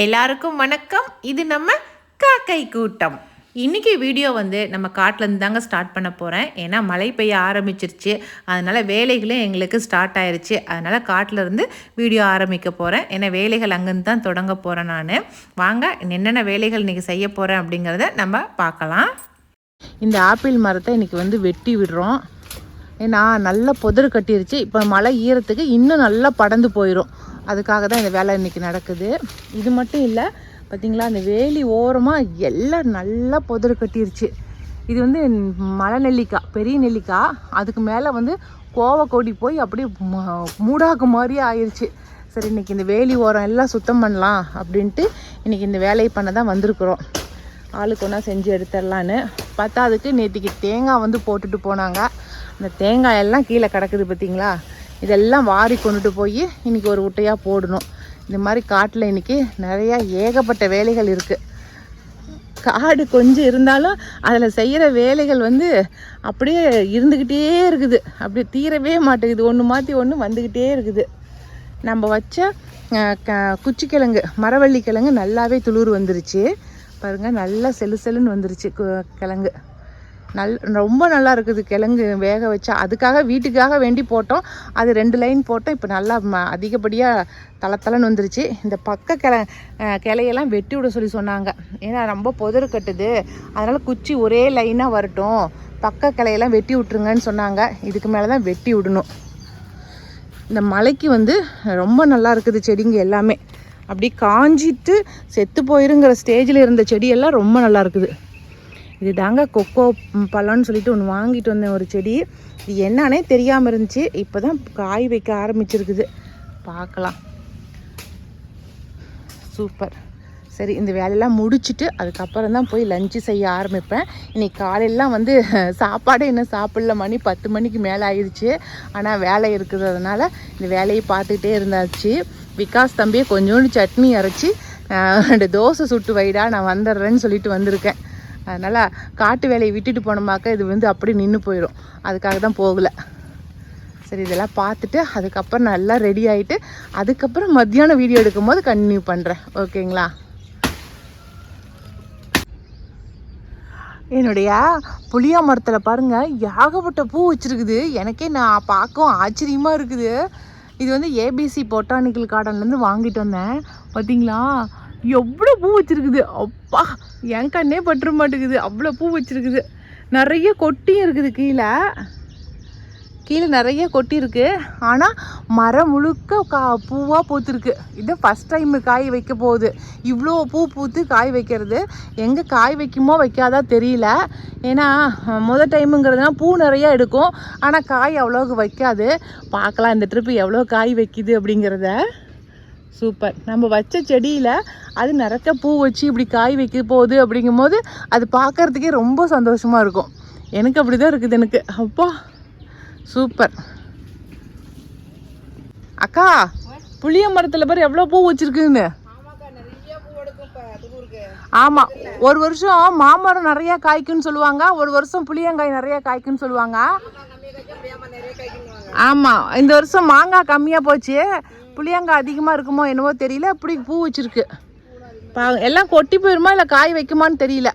எல்லாருக்கும் வணக்கம். இது நம்ம காக்கை கூட்டம். இன்றைக்கி வீடியோ வந்து நம்ம காட்டிலேருந்து தாங்க ஸ்டார்ட் பண்ண போகிறேன் ஏன்னா மழை பெய்ய ஆரம்பிச்சிருச்சு. அதனால் வேலைகளும் எங்களுக்கு ஸ்டார்ட் ஆயிருச்சு. அதனால் காட்டிலேருந்து வீடியோ ஆரம்பிக்க போகிறேன் ஏன்னா வேலைகள் அங்கேருந்து தான் தொடங்க போகிறேன் நான். வாங்க என்னென்ன வேலைகள் இன்றைக்கி செய்ய போகிறேன் அப்படிங்கிறத நம்ம பார்க்கலாம். இந்த ஆப்பிள் மரத்தை இன்றைக்கி வந்து வெட்டி விடுறோம். ஏன்னா நல்ல புதர் கட்டிருச்சு. இப்போ மழை ஈரத்துக்கு இன்னும் நல்லா படந்து போயிடும் அதுக்காக தான் இந்த வேலை இன்றைக்கி நடக்குது. இது மட்டும் இல்லை பார்த்திங்களா அந்த வேலி ஓரமாக எல்லாம் நல்லா புதர் கட்டிருச்சு. இது வந்து மலை நெல்லிக்காய் பெரிய நெல்லிக்காய் அதுக்கு மேலே வந்து கோவக்கொடி கொடி போய் அப்படியே மூடாக்கு மாதிரியே ஆயிடுச்சு சரி இன்னைக்கு இந்த வேலி ஓரம் எல்லாம் சுத்தம் பண்ணலாம் அப்படின்ட்டு இன்றைக்கி இந்த வேலையை பண்ண தான் வந்திருக்குறோம். ஆளுக்கு ஒன்றா செஞ்சு எடுத்துடலான்னு. பார்த்தா அதுக்கு நேற்றுக்கு தேங்காய் வந்து போட்டுட்டு போனாங்க. அந்த தேங்காய் எல்லாம் கீழே கிடக்குது பார்த்திங்களா இதெல்லாம் வாரி கொண்டுட்டு போய் இன்றைக்கி ஒரு உட்டையாக போடணும். இந்த மாதிரி காட்டில் இன்னைக்கு நிறையா ஏகப்பட்ட வேலைகள் இருக்குது காடு கொஞ்சம் இருந்தாலும் அதில் செய்கிற வேலைகள் வந்து அப்படியே இருந்துக்கிட்டே இருக்குது. அப்படியே தீரவே மாட்டேங்குது. ஒன்று மாற்றி ஒன்று வந்துக்கிட்டே இருக்குது. நம்ம வச்ச க- குச்சிக்கிழங்கு மரவள்ளி கிழங்கு நல்லாவே துளிர் வந்துருச்சு. பாருங்கள் நல்லா செலு செலுன்னு வந்துருச்சு கு- கிழங்கு. நல் ரொம்ப நல்லா இருக்குது கிழங்கு வேக வச்சா. அதுக்காக வீட்டுக்காக வேண்டி போட்டோம். அது ரெண்டு லைன் போட்டோம். இப்போ நல்லா ம- அதிகப்படியாக தளத்தலன்னு வந்துருச்சு. இந்த பக்க கிள கிளையெல்லாம் வெட்டி விட சொல்லி சொன்னாங்க. ஏன்னா ரொம்ப புதறு கட்டுது. அதனால் குச்சி ஒரே லைனாக வரட்டும். பக்க கிளையெல்லாம் வெட்டி விட்ருங்கன்னு சொன்னாங்க. இதுக்கு மேலே தான் வெட்டி விடணும். இந்த மலைக்கு வந்து ரொம்ப நல்லா இருக்குது செடிங்க எல்லாமே. அப்படி காஞ்சிட்டு செத்து போயிருங்கிற ஸ்டேஜில் இருந்த செடியெல்லாம் ரொம்ப நல்லா இருக்குது இது தாங்க கொக்கோ பழம்னு சொல்லிட்டு ஒன்று வாங்கிட்டு வந்தேன் ஒரு செடி. இது என்னன்னே தெரியாமல் இருந்துச்சு. இப்போ தான் காய் வைக்க ஆரம்பிச்சிருக்குது. பார்க்கலாம் சூப்பர். சரி இந்த வேலையெல்லாம் முடிச்சுட்டு அதுக்கப்புறம் தான் போய் லஞ்சு செய்ய ஆரம்பிப்பேன். இன்னைக்கு காலையிலாம் வந்து சாப்பாடே என்ன சாப்பிடல. மணி பத்து மணிக்கு மேலே ஆயிடுச்சு. ஆனால் வேலை இருக்கிறதுனால இந்த வேலையை பார்த்துக்கிட்டே இருந்தாச்சு. விகாஸ் தம்பியை கொஞ்சோண்டு சட்னி அரைச்சி ரெண்டு தோசை சுட்டு வைடா நான் வந்துடுறேன்னு சொல்லிட்டு வந்திருக்கேன். அதனால் காட்டு வேலையை விட்டுட்டு போனோமாக்கா இது வந்து அப்படியே நின்று போயிடும் அதுக்காக தான் போகலை. சரி இதெல்லாம் பார்த்துட்டு அதுக்கப்புறம் நல்லா ரெடி ஆகிட்டு அதுக்கப்புறம் மத்தியானம் வீடியோ எடுக்கும்போது கண்டினியூ பண்ணுறேன் ஓகேங்களா என்னுடைய புளியா மரத்தில் பாருங்க ஏகப்பட்ட பூ வச்சுருக்குது. எனக்கே நான் பார்க்கவும் ஆச்சரியமாக இருக்குது. இது வந்து ஏபிசி பொட்டானிக்கல் கார்டன்லேருந்து வாங்கிட்டு வந்தேன். பார்த்தீங்களா எவ்வளோ பூ வச்சுருக்குது. அப்பா என் கண்ணே பட்டுற மாட்டேங்குது. அவ்வளோ பூ வச்சிருக்குது. நிறைய கொட்டியும் இருக்குது கீழே. கீழே நிறைய கொட்டி இருக்குது ஆனால் மரம் முழுக்க கா பூவாக பூத்துருக்கு. இது ஃபஸ்ட் டைம் காய் வைக்க போகுது. இவ்வளோ பூ பூத்து காய் வைக்கிறது. எங்கே காய் வைக்குமோ வைக்காதா தெரியல. ஏன்னா அஹ், முத டைமுங்கிறதுனா பூ நிறையா எடுக்கும். ஆனால் காய் அவ்வளோக்கு வைக்காது. பார்க்கலாம் இந்த ட்ரிப்பு எவ்வளோ காய் வைக்குது அப்படிங்கிறத. சூப்பர் நம்ம வச்ச செடியில் அது நிறைய பூ வச்சு இப்படி காய் வைக்க போகுது அப்படிங்கும்போது அது பார்க்கறதுக்கே ரொம்ப சந்தோஷமாக இருக்கும். எனக்கு அப்படி தான் இருக்குது எனக்கு. அப்பா சூப்பர் அக்கா புளிய மரத்தில் பாரு எவ்வளோ பூ வச்சிருக்குன்னு. ஆமாம் ஒரு வருஷம் மாமரம் நிறைய காய்க்குன்னு சொல்லுவாங்க ஒரு வருஷம் புளியங்காய் நிறைய காய்க்குன்னு சொல்லுவாங்க. ஆமாம் இந்த வருஷம் மாங்காய் கம்மியாக போச்சு. புளியங்காய் அதிகமாக இருக்குமோ என்னவோ தெரியல. அப்படி பூ வச்சிருக்கு. பா எல்லாம் கொட்டி போயிருமா இல்லை காய் வைக்குமான்னு தெரியல.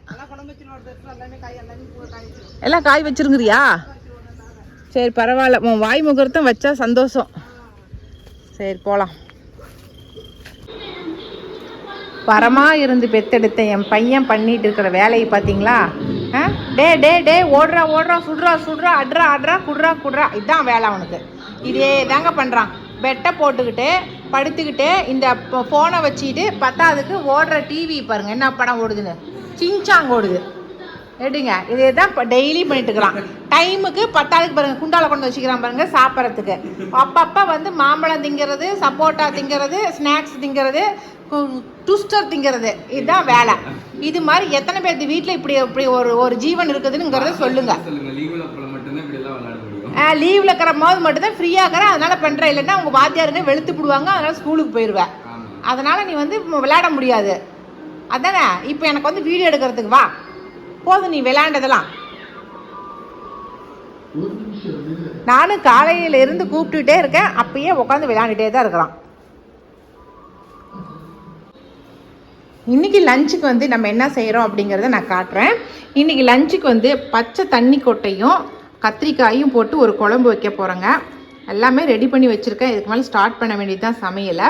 எல்லாம் காய் வச்சிருங்கிறியா சரி பரவாயில்ல. உன் வாய் முகூர்த்தம் வச்சா சந்தோஷம். சரி போகலாம் பரமா இருந்து பெத்தெடுத்த என் பையன் பண்ணிட்டு இருக்கிற வேலையை பார்த்தீங்களா? ஆ? டே டே டே ஓடுறா ஓடுறா சுடுறா சுடுறா அட்ரா அட்றா குடுறா குடுறா. இதுதான் வேலை அவனுக்கு. இதே தாங்க பண்ணுறான் பெட்டை போட்டுக்கிட்டு படுத்துக்கிட்டு இந்த ஃபோனை வச்சுக்கிட்டு பத்தாவதுக்கு ஓடுற டிவி பாருங்கள் என்ன படம் ஓடுதுன்னு. சிங்சாங் ஓடுது. எடுங்க. இதே தான் இப்போ டெய்லி பண்ணிட்டுருக்கலாம் டைமுக்கு பத்தாவதுக்கு பாருங்கள் குண்டால கொண்டு வச்சுக்கிறான் பாருங்கள் சாப்பிட்றதுக்கு. அப்பப்போ வந்து மாம்பழம் திங்கிறது சப்போட்டா திங்கிறது ஸ்நாக்ஸ் திங்கிறது டுஸ்டர் திங்கிறது. இதுதான் வேலை. இது மாதிரி எத்தனை பேர்த்து வீட்டில் இப்படி இப்படி ஒரு ஒரு ஜீவன் இருக்குதுங்கிறத சொல்லுங்கள் லீவ்ல இருக்கிற போது மட்டும்தான் ஃப்ரீயாக இருக்கிறேன். அதனால பண்ணுறேன் இல்லைன்னா உங்கள் வாத்தியாருங்க வெளுத்து போடுவாங்க. அதனால ஸ்கூலுக்கு போயிடுவேன் அதனால நீ வந்து விளையாட முடியாது. அதானே? இப்போ எனக்கு வந்து வீடியோ எடுக்கிறதுக்கு வா. போதும் நீ விளையாண்டதெல்லாம். நானும் காலையில இருந்து கூப்பிட்டுட்டே இருக்கேன். அப்பயே உட்காந்து விளையாண்டுட்டே தான் இருக்கிறான் இன்றைக்கி லஞ்சுக்கு வந்து நம்ம என்ன செய்கிறோம் அப்படிங்கிறத நான் காட்டுறேன். இன்றைக்கி லஞ்சுக்கு வந்து பச்சை தண்ணி கொட்டையும் கத்திரிக்காயும் போட்டு ஒரு குழம்பு வைக்க போகிறேங்க எல்லாமே ரெடி பண்ணி வச்சுருக்கேன். இதுக்கு மேலே ஸ்டார்ட் பண்ண வேண்டியது தான் சமையலை.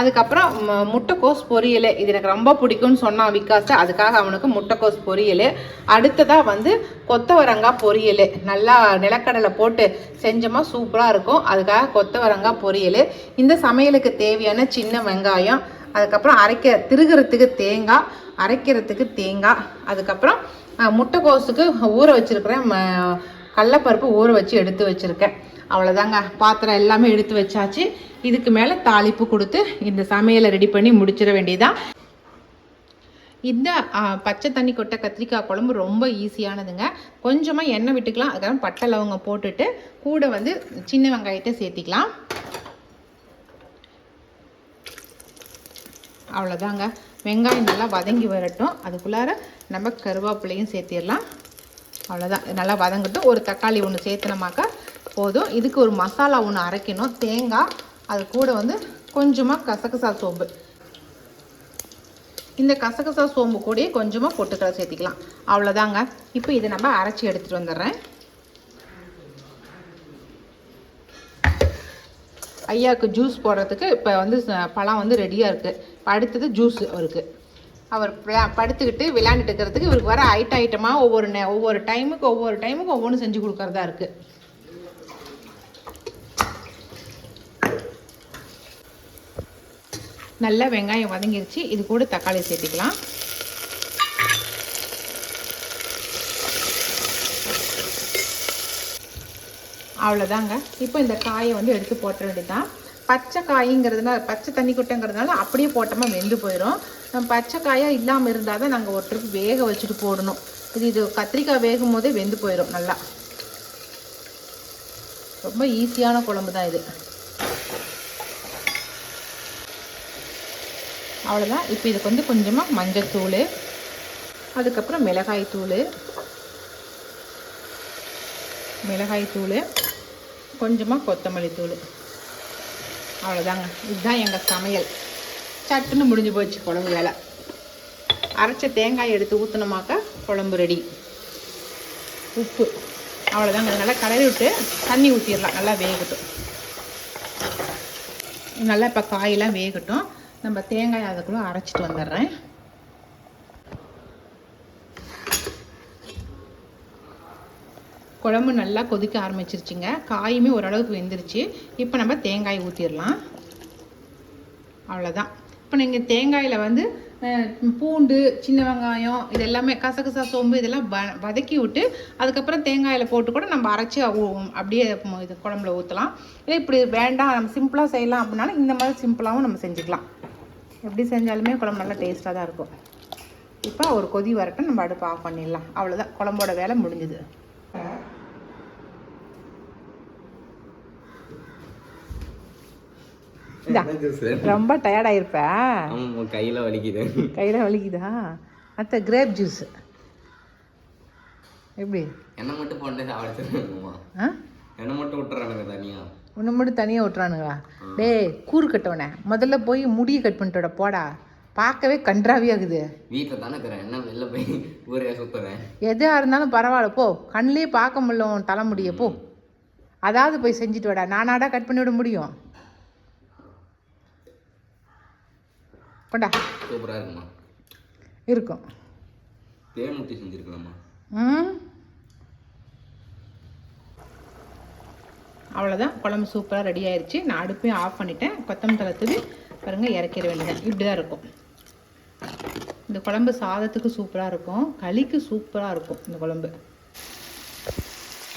அதுக்கப்புறம் முட்டைக்கோஸ் பொரியல். இது எனக்கு ரொம்ப பிடிக்கும்னு சொன்னான் விகாஸ். அதுக்காக அவனுக்கு முட்டைக்கோஸ் பொரியல். அடுத்ததாக வந்து கொத்தவரங்காய் பொரியல். நல்லா நிலக்கடலை போட்டு செஞ்சோமா சூப்பராக இருக்கும். அதுக்காக கொத்தவரங்காய் பொரியல். இந்த சமையலுக்கு தேவையான சின்ன வெங்காயம். அதுக்கப்புறம் அரைக்க திருகிறதுக்கு தேங்காய் அரைக்கிறதுக்கு தேங்காய். அதுக்கப்புறம் முட்டைக்கோஸுக்கு ஊற வச்சுருக்கிறேன் கடலப்பருப்பு ஊற வச்சு எடுத்து வச்சுருக்கேன். அவ்வளோதாங்க பாத்திரம் எல்லாமே எடுத்து வச்சாச்சு. இதுக்கு மேலே தாளிப்பு கொடுத்து இந்த சமையலை ரெடி பண்ணி முடிச்சிட வேண்டியதான் இந்த பச்சை தண்ணி கொட்டை கத்திரிக்காய் குழம்பு ரொம்ப ஈஸியானதுங்க. கொஞ்சமாக எண்ணெய் விட்டுக்கலாம். அதுக்கப்புறம் பட்டை லவங்கம் போட்டுட்டு கூட வந்து சின்ன வெங்காயத்தை சேர்த்திக்கலாம். அவ்வளோதாங்க வெங்காயம் நல்லா வதங்கி வரட்டும். அதுக்குள்ளார நம்ம கருவேப்பிலையும் சேர்த்திடலாம். அவ்வளோதான் இது நல்லா வதங்கட்டும். ஒரு தக்காளி ஒன்று சேர்த்துனமாக்கா போதும். இதுக்கு ஒரு மசாலா ஒன்று அரைக்கணும். தேங்காய் அது கூட வந்து கொஞ்சமாக கசகசா சோம்பு. இந்த கசகசா சோம்பு கூடயே கொஞ்சமாக பொட்டுக்கடலை சேர்த்திக்கலாம். அவ்வளோதாங்க இப்போ இதை நம்ம அரைச்சி எடுத்துகிட்டு வந்துடுறேன். ஐயாவுக்கு ஜூஸ் போடுறதுக்கு இப்போ வந்து பழம் வந்து ரெடியாக இருக்குது இப்போ அடுத்தது ஜூஸ் இருக்குது அவர் படுத்துக்கிட்டு விளையாண்டுட்டு இருக்கிறதுக்கு இவருக்கு வர ஐட்ட ஐட்டமாக ஒவ்வொரு நே ஒவ்வொரு டைமுக்கு ஒவ்வொரு டைமுக்கு ஒவ்வொன்று செஞ்சு கொடுக்கறதா இருக்குது நல்லா வெங்காயம் வதங்கிருச்சு. இது கூட தக்காளி சேர்த்துக்கலாம். அவ்வளோதாங்க இப்போ இந்த காயை வந்து எடுத்து போட்ட வேண்டியதுதான். பச்சை காய்ங்கிறதுனால பச்சை தண்ணி குட்டைங்கிறதுனால அப்படியே போட்டோமா வெந்து போயிடும் நம்ம பச்சை காயாக இல்லாமல் இருந்தால் தான் நாங்கள் ஒரு ட்ரிப் வேக வச்சுட்டு போடணும். இது இது கத்திரிக்காய் வேகும் போதே வெந்து போயிடும் நல்லா. ரொம்ப ஈஸியான குழம்பு தான் இது. அவ்வளோதான் இப்போ இதுக்கு வந்து கொஞ்சமாக மஞ்சத்தூள் அதுக்கப்புறம் மிளகாய் தூள் மிளகாய் தூள் கொஞ்சமாக கொத்தமல்லி தூள் அவ்வளோதாங்க இதுதான் எங்கள் சமையல். சட்டுன்னு முடிஞ்சு போச்சு குழம்பு வேலை. அரைச்ச தேங்காய் எடுத்து ஊற்றினோமாக்கா குழம்பு ரெடி உப்பு. அவ்வளோதாங்க நல்லா கலரி விட்டு தண்ணி ஊற்றிடலாம் நல்லா வேகட்டும். நல்லா இப்போ காயெல்லாம் வேகட்டும். நம்ம தேங்காய் அதுக்குள்ளே அரைச்சிட்டு வந்துடுறேன். குழம்பு நல்லா கொதிக்க ஆரம்பிச்சிருச்சுங்க. காயுமே ஓரளவுக்கு வெந்துருச்சு. இப்போ நம்ம தேங்காய் ஊற்றிடலாம் அவ்வளோதான் இப்போ நீங்கள் தேங்காயில் வந்து பூண்டு சின்ன வெங்காயம் இது எல்லாமே கசகசா சோம்பு இதெல்லாம் வ வதக்கி விட்டு அதுக்கப்புறம் தேங்காயில் போட்டு கூட நம்ம அரைச்சி அப்படியே இது குழம்புல ஊற்றலாம் இல்லை இப்படி வேண்டாம் நம்ம சிம்பிளாக செய்யலாம் அப்படின்னாலும் இந்த மாதிரி சிம்பிளாகவும் நம்ம செஞ்சுக்கலாம். எப்படி செஞ்சாலுமே குழம்பு நல்லா டேஸ்ட்டாக தான் இருக்கும். இப்போ ஒரு கொதி வரட்டும் நம்ம அடுப்பு ஆஃப் பண்ணிடலாம். அவ்வளோதான் குழம்போட வேலை முடிஞ்சுது. இந்தா. ரொம்ப டயர்டாயிருப்ப ஆமா கையில வலிக்குது. கையில் வலிக்குதா? அத்தை கிரேப் ஜூஸ் எப்படி? என்ன மட்டும் போட்டு சாப்பிடுமா என்ன மட்டும் விட்டுறானுங்க தனியா. உன்னை மட்டும் தனியாக விட்றானுங்களா டேய் கூறு கட்டவனே. முதல்ல போய் முடியை கட் பண்ணிட்டோட போடா. பார்க்கவே கன்றாவியாகுது வீட்டில் தானே இருக்கிறேன். என்ன வெளில போய் ஊரே சுத்துறேன். எதாக இருந்தாலும் பரவாயில்ல போ. கண்ணிலே பார்க்க முடியல உன் தலைமுடிய போ. அதாவது போய் செஞ்சுட்டு வாடா. நானாடா கட் பண்ணி விட முடியும். கொண்டா. சூப்பரா இருக்குமா இருக்கும். தேன் ஊற்றி செஞ்சிருக்கலாமா அவ்வளோதான் குழம்பு சூப்பராக ரெடி ஆயிருச்சு. நான் அடுப்பையும் ஆஃப் பண்ணிட்டேன். கொத்தமல்லி தூவி பாருங்கள் இறக்கிற வேண்டியது இப்படி தான் இருக்கும். இந்த குழம்பு சாதத்துக்கு சூப்பராக இருக்கும். களிக்கு சூப்பராக இருக்கும் இந்த குழம்பு.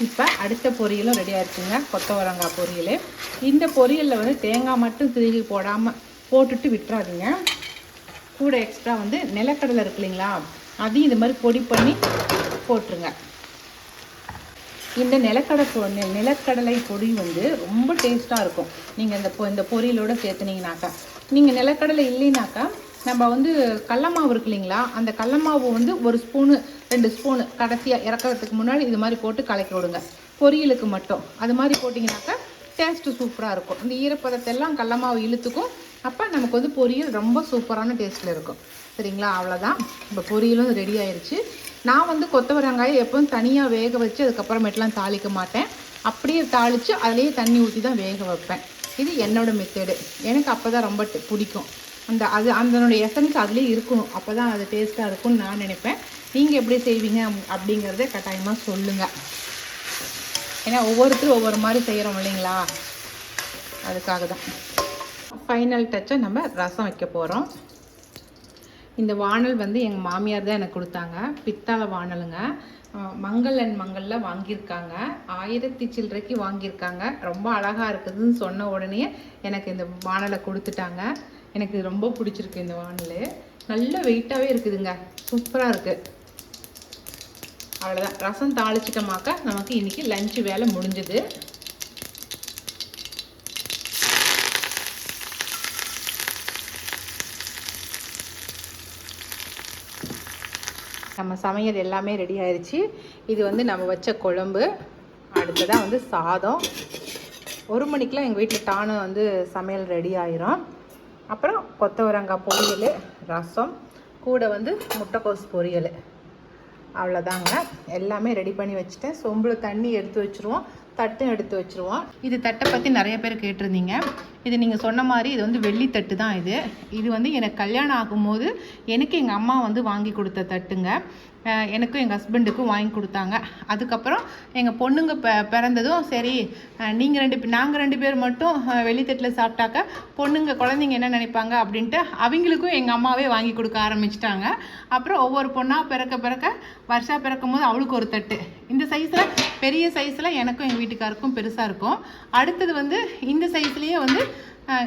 இப்போ அடுத்த பொரியலும் ரெடி ஆயிடுச்சுங்க கொத்தவரங்காய் பொரியல். இந்த பொரியலில் வந்து தேங்காய் மட்டும் திருகி போடாமல் போட்டுட்டு விட்டுறாதீங்க. கூட எக்ஸ்ட்ரா வந்து நிலக்கடலை இருக்கு இல்லைங்களா? அதையும் இது மாதிரி பொடி பண்ணி போட்டுருங்க. இந்த நிலக்கடலை பொ- நிலக்கடலை பொடி வந்து ரொம்ப டேஸ்ட்டாக இருக்கும். நீங்கள் இந்த பொ இந்த பொரியலோட சேர்த்துனீங்கனாக்கா. நீங்கள் நிலக்கடலை இல்லைனாக்கா நம்ம வந்து கடல மாவு இருக்கு இல்லைங்களா? அந்த கடல மாவு வந்து ஒரு ஸ்பூனு ரெண்டு ஸ்பூனு கடைசியாக இறக்கறதுக்கு முன்னாடி இது மாதிரி போட்டு கலக்கி விடுங்க. பொரியலுக்கு மட்டும். அது மாதிரி போட்டிங்கனாக்கா டேஸ்ட்டு சூப்பராக இருக்கும். இந்த ஈரப்பதத்தை எல்லாம் கடல இழுத்துக்கும். அப்போ நமக்கு வந்து பொரியல் ரொம்ப சூப்பரான டேஸ்ட்டில் இருக்கும். சரிங்களா? அவ்வளோதான் இப்போ பொரியலும் ரெடி ஆயிடுச்சு நான் வந்து கொத்தவரங்காயை எப்பவும் தனியாக வேக வச்சு அதுக்கப்புறமேட்டுலாம் தாளிக்க மாட்டேன். அப்படியே தாளித்து அதுலேயே தண்ணி ஊற்றி தான் வேக வைப்பேன். இது என்னோடய மெத்தடு எனக்கு அப்போ தான் ரொம்ப பிடிக்கும். அந்த அது அதனுடைய எசன்ஸ் அதுலேயே இருக்கணும். அப்போ தான் அது டேஸ்ட்டாக இருக்கும்னு நான் நினைப்பேன். நீங்கள் எப்படி செய்வீங்க அப்படிங்கிறத கட்டாயமாக சொல்லுங்கள் ஏன்னா ஒவ்வொருத்தரும் ஒவ்வொரு மாதிரி செய்கிறோம் இல்லைங்களா? அதுக்காக தான் ஃபைனல் டச்சை நம்ம ரசம் வைக்க போகிறோம் இந்த வாணல் வந்து எங்கள் மாமியார் தான் எனக்கு கொடுத்தாங்க. பித்தளை வாணலுங்க அஹ் மங்கள் அண்ட் மங்களில் வாங்கியிருக்காங்க. ஆயிரத்தி சில்லறைக்கு வாங்கியிருக்காங்க. ரொம்ப அழகாக இருக்குதுன்னு சொன்ன உடனே எனக்கு இந்த வாணலை கொடுத்துட்டாங்க. எனக்கு ரொம்ப பிடிச்சிருக்கு இந்த வானல். நல்ல வெயிட்டாகவே இருக்குதுங்க. சூப்பராக இருக்குது அவ்வளோதான் ரசம் தாளிச்சிட்டோமாக்கா நமக்கு இன்றைக்கி லஞ்சு வேலை முடிஞ்சுது. நம்ம சமையல் எல்லாமே ரெடி ஆயிடுச்சு இது வந்து நம்ம வச்ச குழம்பு. அடுத்ததாக வந்து சாதம். ஒரு மணிக்கெலாம் எங்கள் வீட்டில் டானு வந்து சமையல் ரெடி ஆயிரும். அப்புறம் கொத்தவரங்காய் பொரியல் ரசம் கூட வந்து முட்டைக்கோஸ் பொரியல். அவ்வளோதாங்க எல்லாமே ரெடி பண்ணி வச்சுட்டேன். சொம்பில் தண்ணி எடுத்து வச்சுருவோம். தட்டும் எடுத்து வச்சுருவோம். இது தட்டை பற்றி நிறைய பேர் கேட்டிருந்தீங்க. இது நீங்கள் சொன்ன மாதிரி இது வந்து வெள்ளித்தட்டு தான் இது. இது வந்து எனக்கு கல்யாணம் ஆகும்போது எனக்கு எங்கள் அம்மா வந்து வாங்கி கொடுத்த தட்டுங்க. எனக்கும் எங்கள் ஹஸ்பண்டுக்கும் வாங்கி கொடுத்தாங்க. அதுக்கப்புறம் எங்கள் பொண்ணுங்க ப பிறந்ததும் சரி நீங்கள் ரெண்டு நாங்கள் ரெண்டு பேர் மட்டும் வெள்ளித்தட்டில் சாப்பிட்டாக்க பொண்ணுங்க குழந்தைங்க என்ன நினைப்பாங்க அப்படின்ட்டு அவங்களுக்கும் எங்கள் அம்மாவே வாங்கி கொடுக்க ஆரம்பிச்சிட்டாங்க. அப்புறம் ஒவ்வொரு பொண்ணாக பிறக்க பிறக்க வருஷா பிறக்கும் போது அவளுக்கு ஒரு தட்டு. இந்த சைஸில் பெரிய சைஸில் எனக்கும் எங்கள் வீட்டுக்காருக்கும் பெருசாக இருக்கும். அடுத்தது வந்து இந்த சைஸ்லேயே வந்து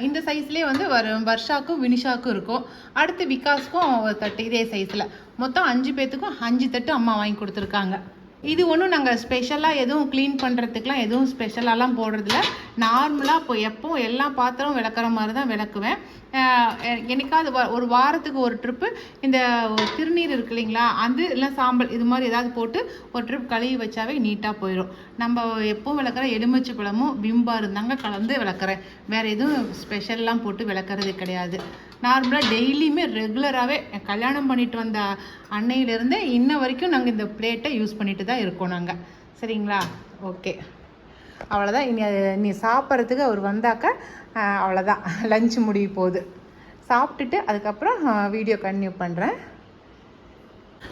இந்த சைஸ்லேயே வந்து வரும். வர்ஷாக்கும் வினிஷாக்கும் இருக்கும். அடுத்து விகாஸ்க்கும் ஒரு தட்டு இதே சைஸில் மொத்தம் அஞ்சு பேர்த்துக்கும் அஞ்சு தட்டு அம்மா வாங்கி கொடுத்துருக்காங்க. இது ஒன்றும் நாங்கள் ஸ்பெஷலாக எதுவும் க்ளீன் பண்ணுறதுக்குலாம் எதுவும் ஸ்பெஷலாலாம் போடுறதில்ல. நார்மலாக இப்போ எப்பவும் எல்லா பாத்திரம் விளக்குற மாதிரி தான் விளக்குவேன். எ- என்னைக்காவது வா- ஒரு வாரத்துக்கு ஒரு ட்ரிப்பு இந்த திருநீர் இருக்கு இல்லைங்களா? அது இல்லை சாம்பல் இது மாதிரி ஏதாவது போட்டு ஒரு ட்ரிப் கழுவி வச்சாவே நீட்டாக போயிடும் நம்ம எப்போவும் விளக்குற எலுமிச்சை பழமும் பிம்பா இருந்தாங்க கலந்து விளக்குறேன். வேறு எதுவும் ஸ்பெஷல்லாம் போட்டு விளக்குறது கிடையாது. நார்மலாக டெய்லியுமே ரெகுலராகவே கல்யாணம் பண்ணிட்டு வந்த அன்னையிலேருந்தே இன்ன வரைக்கும் நாங்கள் இந்த பிளேட்டை யூஸ் பண்ணிட்டு தான் இருக்கோம் நாங்கள் சரிங்களா? ஓகே அவ்வளோதான் இனி நீ சாப்பிட்றதுக்கு அவர் வந்தாக்க அவ்வளோதான் லஞ்ச் முடிய போகுது. சாப்பிட்டுட்டு அதுக்கப்புறம் வீடியோ கன்டினியூ பண்ணுறேன்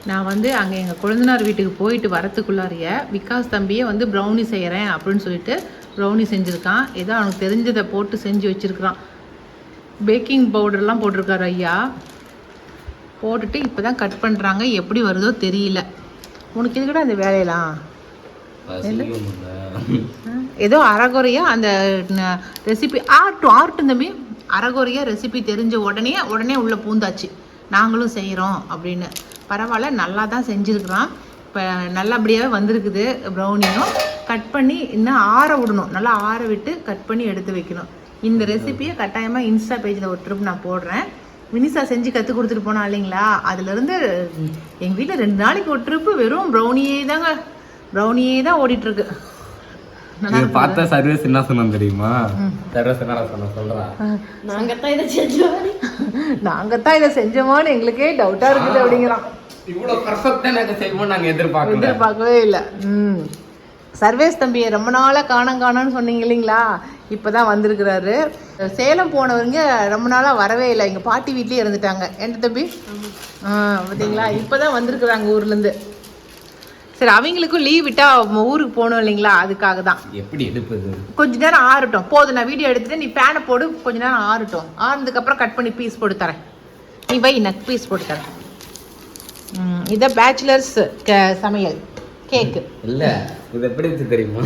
நான் வந்து அங்கே எங்கள் கொழுந்தனார் வீட்டுக்கு போயிட்டு வரத்துக்குள்ளாரிய விகாஸ் தம்பியை வந்து ப்ரௌனி செய்கிறேன் அப்படின்னு சொல்லிட்டு ப்ரௌனி செஞ்சுருக்கான். ஏதோ அவனுக்கு தெரிஞ்சதை போட்டு செஞ்சு வச்சுருக்கிறான். பேக்கிங் பவுடர்லாம் போட்டிருக்காரு ஐயா. போட்டுட்டு இப்போ தான் கட் பண்ணுறாங்க எப்படி வருதோ தெரியல. உனக்கு எதுக்கடா அந்த வேலையெல்லாம்? ஏதோ அறகுறையா அந்த ரெசிபி ஆர்ட்டும் ஆர்ட்டும் தம்பி அறகுறையா ரெசிபி தெரிஞ்ச உடனே உடனே உள்ள பூந்தாச்சு. நாங்களும் செய்கிறோம் அப்படின்னு. பரவாயில்ல நல்லா தான் செஞ்சுருக்குறான். இப்போ நல்லபடியாகவே வந்திருக்குது ப்ரௌனியும் கட் பண்ணி இன்னும் ஆற விடணும். நல்லா ஆற விட்டு கட் பண்ணி எடுத்து வைக்கணும். இந்த ரெசிபியை கட்டாயமாக இன்ஸ்டா பேஜில் ஒரு ட்ரிப் நான் போடுறேன். வினிசா செஞ்சு கற்றுக் கொடுத்துட்டு போனா இல்லைங்களா? அதுலேருந்து எங்கள் வீட்டில் ரெண்டு நாளைக்கு ஒரு ட்ரிப்பு வெறும் ப்ரௌனியே தாங்க. ப்ரௌனியே தான் ஓடிட்டுருக்கு. இது பார்த்தா சர்வீஸ் என்ன சொன்னோம் தெரியுமா? சர்வீஸ் என்ன சொன்ன சொல்றா. நாங்கள் தான் இதை செஞ்சோமான்னு எங்களுக்கே டவுட்டாக இருக்குது அப்படிங்கிறான். இவ்வளவு பர்ஃபெக்டா நாங்க செய்வோம் நாங்க எதிர்பார்க்கல. எதிர்பார்க்கவே இல்லை. ம். சர்வேஸ் தம்பியை ரொம்ப நாளாக காணோம் காணோன்னு சொன்னீங்க இல்லைங்களா? இப்போ தான் வந்திருக்கிறாரு. சேலம் போனவங்க ரொம்ப நாளாக வரவே இல்லை. எங்கள் பாட்டி வீட்லேயே இருந்துட்டாங்க. என்ன தம்பி? ஆ பார்த்தீங்களா இப்போ தான் வந்திருக்கிறாங்க ஊர்லேருந்து. சரி அவங்களுக்கும் லீவ் விட்டால் ஊருக்கு போகணும் இல்லைங்களா? அதுக்காக தான் எப்படி எடுப்பது? கொஞ்ச நேரம் ஆறட்டும். போதும் நான் வீடியோ எடுத்துட்டு நீ ஃபேனை போடு கொஞ்ச நேரம் ஆறட்டும். ஆறுனதுக்கப்புறம் கட் பண்ணி பீஸ் போட்டு தரேன். நீ வை நான் பீஸ் போட்டு தரேன். இதான் பேச்சுலர்ஸ் சமையல். கேக்கு இல்ல. இது எப்படி தெரியுமா?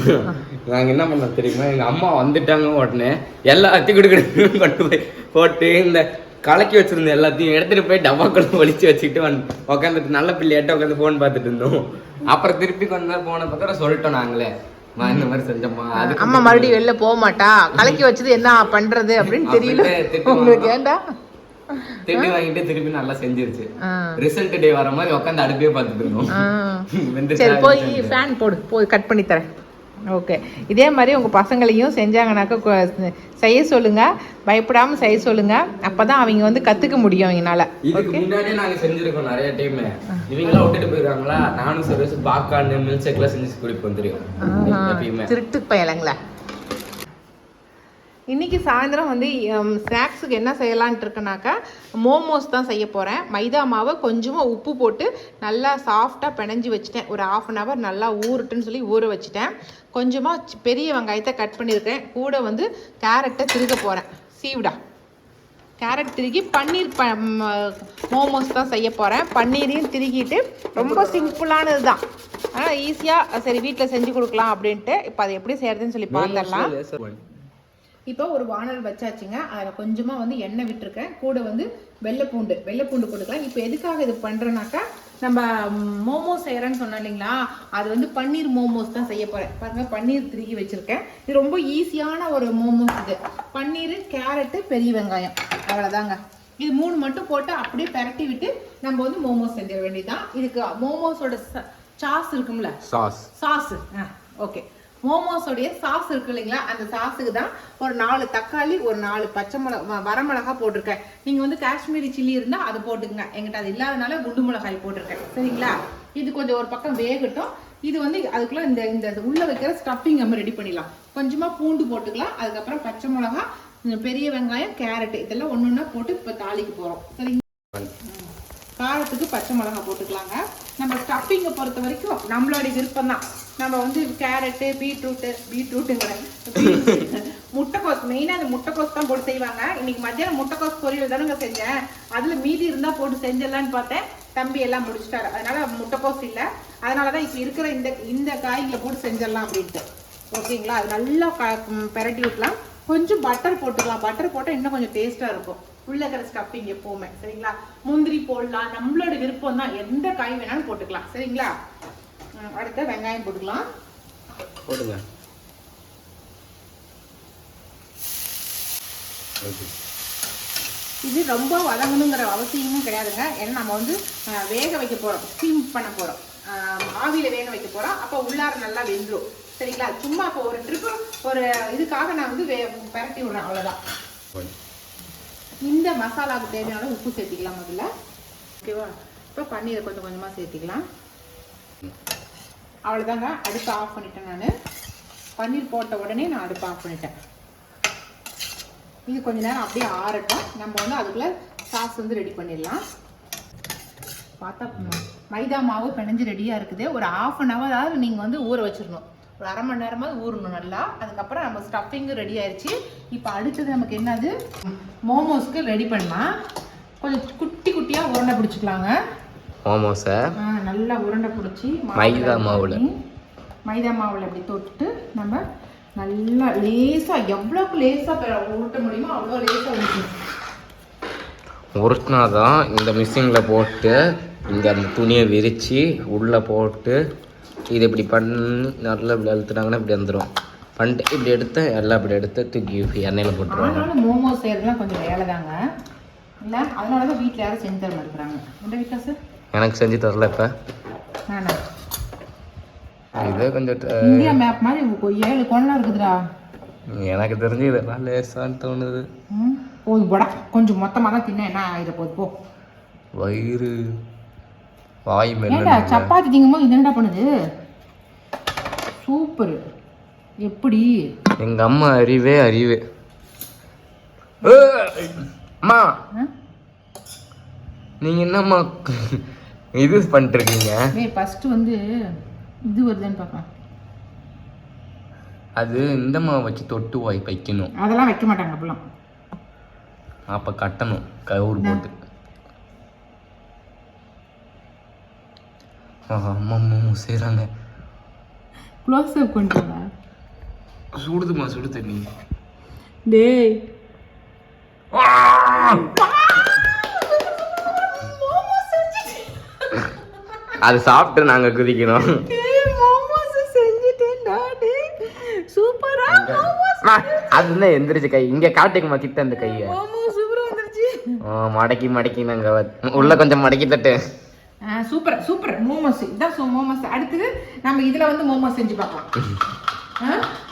நாங்க என்ன பண்ணோம் தெரியுமா? எங்க அம்மா வந்துட்டாங்க உடனே. எல்லாத்தையும் கொடுக்குறது கொண்டு போய் போட்டு இந்த கலக்கி வச்சிருந்த எல்லாத்தையும் எடுத்துட்டு போய் டப்பாக்குள்ள வலிச்சு வச்சுக்கிட்டு வந்து உட்காந்துட்டு நல்ல பிள்ளையாட்ட உட்காந்து போன் பார்த்துட்டு இருந்தோம். அப்புறம் திருப்பி கொஞ்ச நேரம் போன பக்கம் சொல்லிட்டோம் நாங்களே. "அம்மா, இந்த மாதிரி செஞ்சோம்மா. அம்மா மறுபடியும் வெளில போக மாட்டா. கலக்கி வச்சது என்ன பண்றது? அப்படின்னு தெரியல. உங்களுக்கு ஏண்டா? திட்டு வாங்கிட்டு திருப்பி நல்லா செஞ்சிருச்சு. ரிசல்ட் டே வர மாதிரி உட்காந்து அடுப்பே பார்த்துட்டு இருந்தோம். சரி போய்? ஃபேன் போடு போய் கட் பண்ணி தரேன். ஓகே இதே மாதிரி உங்கள் பசங்களையும் செஞ்சாங்கனாக்கா செய்ய சொல்லுங்கள் பயப்படாமல் செய்ய சொல்லுங்கள் அப்போ தான் அவங்க வந்து கற்றுக்க முடியும் அவங்கனால இதுக்கு முன்னாடியே நாங்க செஞ்சிருக்கோம் நிறைய டைம் இவங்களாம் விட்டுட்டு போயிருக்காங்களா? நானும் சர்வீஸ் பாக்கான்னு மில்க் ஷேக்லாம் செஞ்சு குடிப்பு வந்துருக்கோம் எப்பயுமே. திருட்டு பயலங்களா. இன்னைக்கு சாயந்தரம் வந்து ஸ்நாக்ஸுக்கு என்ன செய்யலான்ட்டு இருக்கேனாக்கா மோமோஸ் தான் செய்ய போகிறேன் மைதா மாவை கொஞ்சமாக உப்பு போட்டு நல்லா சாஃப்டாக பிணைஞ்சு வச்சுட்டேன். ஒரு ஆஃப் அன் ஹவர் நல்லா ஊறட்டுன்னு சொல்லி ஊற வச்சுட்டேன். கொஞ்சமாக பெரிய வெங்காயத்தை கட் பண்ணியிருக்கேன் கூட வந்து கேரட்டை திருக போகிறேன் சீவிடா. கேரட் திருகி பன்னீர் ப மோமோஸ் தான் செய்ய போகிறேன் பன்னீரையும் திருகிட்டு ரொம்ப சிம்பிளானது தான். ஆனால் ஈஸியாக சரி வீட்டில் செஞ்சு கொடுக்கலாம் அப்படின்ட்டு. இப்போ அதை எப்படி செய்யறதுன்னு சொல்லி பார்த்துடலாம் இப்போ ஒரு வானல் வச்சாச்சுங்க. அதில் கொஞ்சமாக வந்து எண்ணெய் விட்டுருக்கேன். கூட வந்து வெள்ளைப்பூண்டு வெள்ளைப்பூண்டு போட்டுக்கலாம். இப்போ எதுக்காக இது பண்ணுறேன்னாக்கா நம்ம மோமோஸ் செய்கிறேன்னு சொன்னோம் இல்லைங்களா? அது வந்து பன்னீர் மோமோஸ் தான் செய்ய போகிறேன் பாருங்க பன்னீர் திருகி வச்சுருக்கேன். இது ரொம்ப ஈஸியான ஒரு மோமோஸ் இது. பன்னீர் கேரட்டு பெரிய வெங்காயம். அவ்வளோதாங்க இது மூணு மட்டும் போட்டு அப்படியே பெரட்டி விட்டு நம்ம வந்து மோமோஸ் செஞ்சிட வேண்டியதுதான். இதுக்கு மோமோஸோட சாஸ் இருக்கும்ல? சாஸ். சாஸ். ஆ ஓகே. மோமோஸோடைய சாஸ் இருக்கு இல்லைங்களா? அந்த சாஸுக்கு தான் ஒரு நாலு தக்காளி ஒரு நாலு பச்சை மிளகா வரமிளகா போட்டிருக்கேன். நீங்க வந்து காஷ்மீரி சில்லி இருந்தா அது போட்டுக்கங்க. எங்கிட்ட அது இல்லாதனால குண்டு மிளகாய் போட்டிருக்கேன். சரிங்களா? இது கொஞ்சம் ஒரு பக்கம் வேகட்டும். இது வந்து அதுக்குள்ள இந்த இந்த உள்ள வைக்கிற ஸ்டஃபிங் நம்ம ரெடி பண்ணிடலாம். கொஞ்சமா பூண்டு போட்டுக்கலாம். அதுக்கப்புறம் பச்சை மிளகா பெரிய வெங்காயம் கேரட் இதெல்லாம் ஒன்று ஒன்றா போட்டு இப்போ தாளிக்கு போகிறோம் சரிங்களா காரத்துக்கு பச்சை மிளகா போட்டுக்கலாங்க. நம்ம ஸ்டஃபிங்கை பொறுத்த வரைக்கும் நம்மளுடைய விருப்பம் தான் நம்ம வந்து கேரட்டு பீட்ரூட்டு பீட்ரூட்டுங்கிற முட்டைக்கோஸ் மெயினாக அந்த முட்டைக்கோஸ் தான் போட்டு செய்வாங்க. இன்னைக்கு மத்தியானம் முட்டைக்கோஸ் பொரியல் தானுங்க செஞ்சேன். அதில் மீதி இருந்தால் போட்டு செஞ்சிடலான்னு பார்த்தேன். தம்பி எல்லாம் முடிச்சிட்டாரு. அதனால முட்டைக்கோஸ் இல்லை. அதனால தான் இப்போ இருக்கிற இந்த இந்த காய்களை போட்டு செஞ்சிடலாம் அப்படின்ட்டு. ஓகேங்களா? அது நல்லா பெரட்டி விட்டலாம். கொஞ்சம் பட்டர் போட்டுக்கலாம். பட்டர் போட்டால் இன்னும் கொஞ்சம் டேஸ்ட்டாக இருக்கும். உள்ள இருக்கிற ஸ்டஃபிங் எப்பவுமே. சரிங்களா? முந்திரி போடலாம். நம்மளோட விருப்பம் தான் எந்த காய் வேணாலும் போட்டுக்கலாம். சரிங்களா? அடுத்து வெங்காயம் போட்டுக்கலாம். போடுங்க. இது ரொம்ப வதங்கணுங்கிற அவசியமும் கிடையாதுங்க. ஏன்னா நம்ம வந்து வேக வைக்க போறோம். ஸ்டீம் பண்ண போறோம். ஆவியில வேக வைக்க போறோம். அப்போ உள்ளார நல்லா வெந்துரும். சரிங்களா? சும்மா இப்போ ஒரு ட்ரிப்பு ஒரு இதுக்காக நான் வந்து வே பரட்டி விடுறேன். அவ்வளவுதான். போடு. இந்த மசாலாவுக்கு தேவையான உப்பு சேர்த்திக்கலாம் முதல்ல. ஓகேவா? இப்போ பன்னீரை கொஞ்சம் கொஞ்சமாக சேர்த்திக்கலாம். அவ்வளோதாங்க அடுப்பு ஆஃப் பண்ணிட்டேன் நான். பன்னீர் போட்ட உடனே நான் அடுப்பு ஆஃப் பண்ணிட்டேன். இது கொஞ்ச நேரம் அப்படியே ஆறட்டும். நம்ம வந்து அதுக்குள்ள சாஸ் வந்து ரெடி பண்ணிடலாம். பார்த்தா மைதா மாவு பிணைஞ்சு ரெடியாக இருக்குது. ஒரு ஆஃப் அன் ஹவராவது நீங்கள் வந்து ஊற வச்சிடணும் ஒரு அரை மணி நேரமாவது ஊறணும் நல்லா. அதுக்கப்புறம் நம்ம ஸ்டஃபிங்கும் ரெடி ஆயிடுச்சு இப்போ அடுத்தது நமக்கு என்னது? மோமோஸ்க்கு ரெடி பண்ணலாம். கொஞ்சம் குட்டி குட்டியாக உருண்டை பிடிச்சிக்கலாங்க. மோமோஸை ஆ, நல்லா உருண்டை பிடிச்சி மைதா மாவுல. மைதா மாவுல அப்படி தொட்டு நம்ம நல்லா லேசா எவ்வளோக்கு லேசா பெ- உருட்ட முடியுமோ அவ்வளோ லேசா உருட்டணும் உருட்டினா தான் இந்த மிஷினில் போட்டு இங்கே அந்த துணியை விரித்து உள்ளே போட்டு இது இப்படி பண்ணி நல்லா இப்படி அழுத்துனாங்கன்னா இப்படி வந்துடும் பண்ணிட்டு இப்படி எடுத்து எல்லாம் இப்படி எடுத்து தூக்கி எண்ணெயில் போட்டுருவாங்க. ஆனாலும் மோமோஸ் செய்யறதுலாம் கொஞ்சம் வேலை தாங்க இல்லை அதனால தான் வீட்டில் யாரும் செஞ்சு தர இருக்கிறாங்க என்ன விகாஸ் எனக்கு செஞ்சு தரல இப்போ. இதே கொஞ்சம் இந்தியா மேப் மாதிரி ஏழு கோணலாம் இருக்குதுடா. எனக்கு தெரிஞ்சு இதெல்லாம் லேசான்னு தோணுது. போது போடா. கொஞ்சம் மொத்தமாக தான் தின்ன என்ன ஆகிட போகுது போ. வயிறு வாய் மெல்ல சப்பாத்தி திங்கும்போது இது என்னடா பண்ணுது? சூப்பர். எப்படி? எங்க அம்மா அறிவே அறிவு. அம்மா? நீங்க என்னம்மா இது பண்ணிட்டு இருக்கீங்க டேய் ஃபஸ்ட்டு வந்து இது வருதுன்னு பார்க்கலாம் அது இந்த மாவை வச்சு தொட்டு வாய் வைக்கணும். அதெல்லாம் வைக்க மாட்டாங்க அப்படிலாம் அப்ப கட்டணும் கவுர் போட்டு. அம்மா அம்மா செய்கிறாங்க க்ளோஸ் அப் பண்ணுறா சுடுதுமா சுடு தண்ணி டேய் அது சாப்பிட்டு நாங்க குதிக்கணும். மோமோஸ் செஞ்சுட்டேன்டா டேய். சூப்பரா அம்மா, அது என்ன எந்திரிச்சு கை. இங்க காட்டுக்குமா கிட்ட அந்த கையை. மடக்கி மடக்கி நாங்க உள்ள கொஞ்சம் மடக்கி தட்டு. Super super. மோமோஸ். இதான் மோமோஸ். அடுத்தது நம்ம இதுல வந்து மோமோஸ் செஞ்சு பார்க்கலாம்.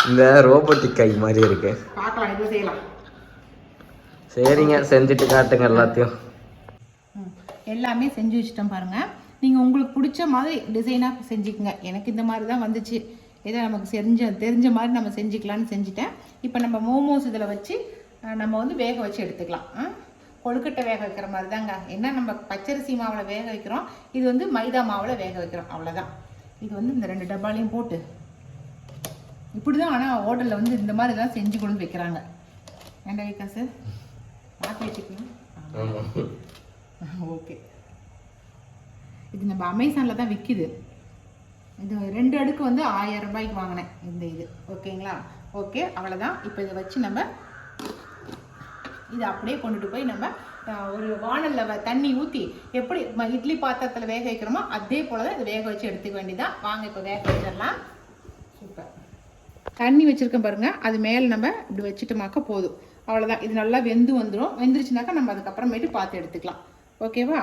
இந்த ரோபோட்டிக் கை மாதிரி இருக்கு. பார்க்கலாம் இது செய்யலாம். சரிங்க செஞ்சுட்டு காட்டுங்க எல்லாத்தையும். எல்லாமே செஞ்சு வச்சுட்டோம் பாருங்க. நீங்கள் உங்களுக்கு பிடிச்ச மாதிரி டிசைனாக செஞ்சுக்கோங்க. எனக்கு இந்த மாதிரி தான் வந்துச்சு. ஏதோ நமக்கு செஞ்ச தெரிஞ்ச மாதிரி நம்ம செஞ்சுக்கலாம்னு செஞ்சுட்டேன். இப்போ நம்ம மோமோஸ் இதில் வச்சு நம்ம வந்து வேக வச்சு எடுத்துக்கலாம். ஆ? கொழுக்கட்டை வேக வைக்கிற மாதிரி தாங்க. என்ன நம்ம பச்சரிசி மாவில் வேக வைக்கிறோம் இது வந்து மைதா மாவில் வேக வைக்கிறோம். அவ்வளோதான் இது வந்து இந்த ரெண்டு டப்பாலையும் போட்டு. இப்படி தான் ஆனால் ஹோட்டலில் வந்து இந்த மாதிரி தான் செஞ்சு கொண்டு வைக்கிறாங்க. ஏண்டா விகாஸ் பார்த்து வச்சுக்கணும். ஓகே. இது நம்ம அமேசானில் தான் விற்கிது இது ரெண்டு அடுக்கு வந்து ஆயிரம் ரூபாய்க்கு வாங்கினேன் இந்த இது. ஓகேங்களா? ஓகே அவ்வளோதான் இப்போ இதை வச்சு நம்ம இதை அப்படியே கொண்டுட்டு போய் நம்ம ஒரு வானலில் தண்ணி ஊற்றி எப்படி இட்லி பாத்திரத்தில் வேக வைக்கிறோமோ அதே போல் தான் இதை வேக வச்சு எடுத்துக்க வேண்டியதான் வாங்க இப்போ வேக வச்சிடலாம். சூப்பர். தண்ணி வச்சுருக்கேன் பாருங்கள் அது மேலே நம்ம இப்படி வச்சுட்டோமாக்க போதும். அவ்வளோதான் இது நல்லா வெந்து வந்துடும் வெந்துருச்சுனாக்கா நம்ம அதுக்கப்புறமேட்டு பார்த்து எடுத்துக்கலாம். ஓகேவா?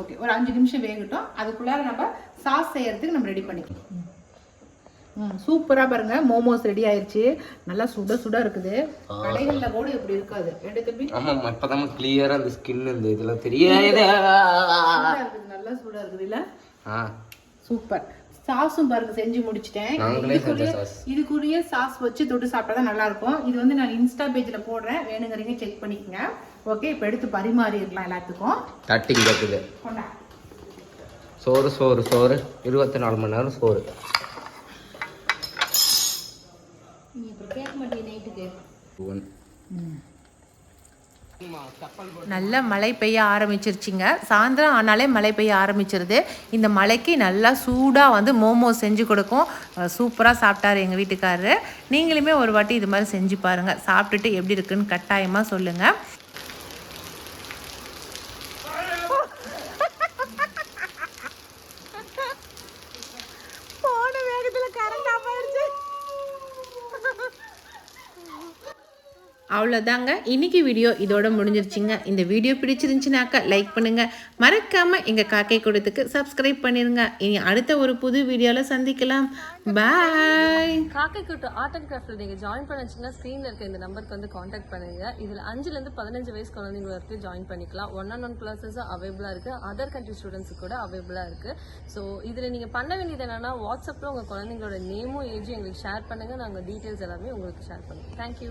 ஓகே ஒரு அஞ்சு நிமிஷம் வேகட்டும். அதுக்குள்ளார நம்ம சாஸ் செய்யறதுக்கு நம்ம ரெடி பண்ணிக்கலாம். ம் சூப்பராக பாருங்க. மோமோஸ் ரெடி ஆயிருச்சு. நல்லா சுட சுட இருக்குது. கடைகளில் கூட இப்படி இருக்காது. ரெண்டு தம்பி ஆமாம் இப்போதான் கிளியரா அந்த ஸ்கின் இந்த இதெல்லாம் தெரியாது? சூடா நல்லா சூடாக இருக்குது இல்லை? ஆ. சூப்பர் சாஸும் பாருங்க செஞ்சு முடிச்சிட்டேன். இதுக்குரிய. இதுக்குரிய சாஸ் வச்சு தொட்டு சாப்பிட்டா தான் நல்லா இருக்கும். இது வந்து நான் இன்ஸ்டா பேஜ்ல போடுறேன். வேணுங்கிறீங்க செக் பண்ணிக்கங்க. ஓகே இப்போ எடுத்து பரிமாறிடலாம் எல்லாத்துக்கும். கட்டுது கொண்டா. சோறு சோறு சோறு. இருபத்தி நாலு மணி நேரம் சோறு. நல்ல மழை பெய்ய ஆரம்பிச்சிருச்சுங்க. சாயந்தரம் ஆனாலே மழை பெய்ய ஆரம்பிச்சிருது. இந்த மழைக்கு நல்லா சூடாக வந்து மோமோஸ் செஞ்சு கொடுக்கும். சூப்பராக சாப்பிட்டாரு எங்கள் வீட்டுக்காரரு. நீங்களுமே ஒரு வாட்டி இது மாதிரி செஞ்சு பாருங்கள் சாப்பிட்டுட்டு எப்படி இருக்குன்னு கட்டாயமாக சொல்லுங்கள் போன வேகத்தில் கரண்ட் ஆஃப் ஆயிடுச்சு அவ்வளோதாங்க இன்னைக்கு வீடியோ இதோட முடிஞ்சிருச்சுங்க. இந்த வீடியோ பிடிச்சிருந்துச்சுனாக்கா லைக் பண்ணுங்கள் மறக்காமல் எங்கள் காக்கை கூடத்துக்கு சப்ஸ்கிரைப் பண்ணிடுங்க இனி அடுத்த ஒரு புது வீடியோவில் சந்திக்கலாம். பாய் காக்கை கூட்டு ஆர்ட் அண்ட் கிராஃப்டில் நீங்கள் ஜாயின் பண்ணிச்சுன்னா ஸ்க்ரீனில் இருக்க இந்த நம்பருக்கு வந்து காண்டாக்ட் பண்ணுங்க. இதில் அஞ்சுலேருந்து பதினஞ்சு வயசு குழந்தைங்க வரைக்கும் ஜாயின் பண்ணிக்கலாம். ஒன் ஆன் ஒன் கிளாஸஸும் அவைபிளாக இருக்குது அதர் கண்ட்ரி ஸ்டூடெண்ட்ஸ் கூட அவைபிளாக இருக்குது ஸோ இதில் நீங்கள் பண்ண வேண்டியது என்னென்னா வாட்ஸ்அப்பில் உங்கள் குழந்தைங்களோட நேமும் ஏஜும் எங்களுக்கு ஷேர் பண்ணுங்கள் நாங்கள் டீட்டெயில்ஸ் எல்லாமே உங்களுக்கு ஷேர் பண்ணுவோம். தேங்க்யூ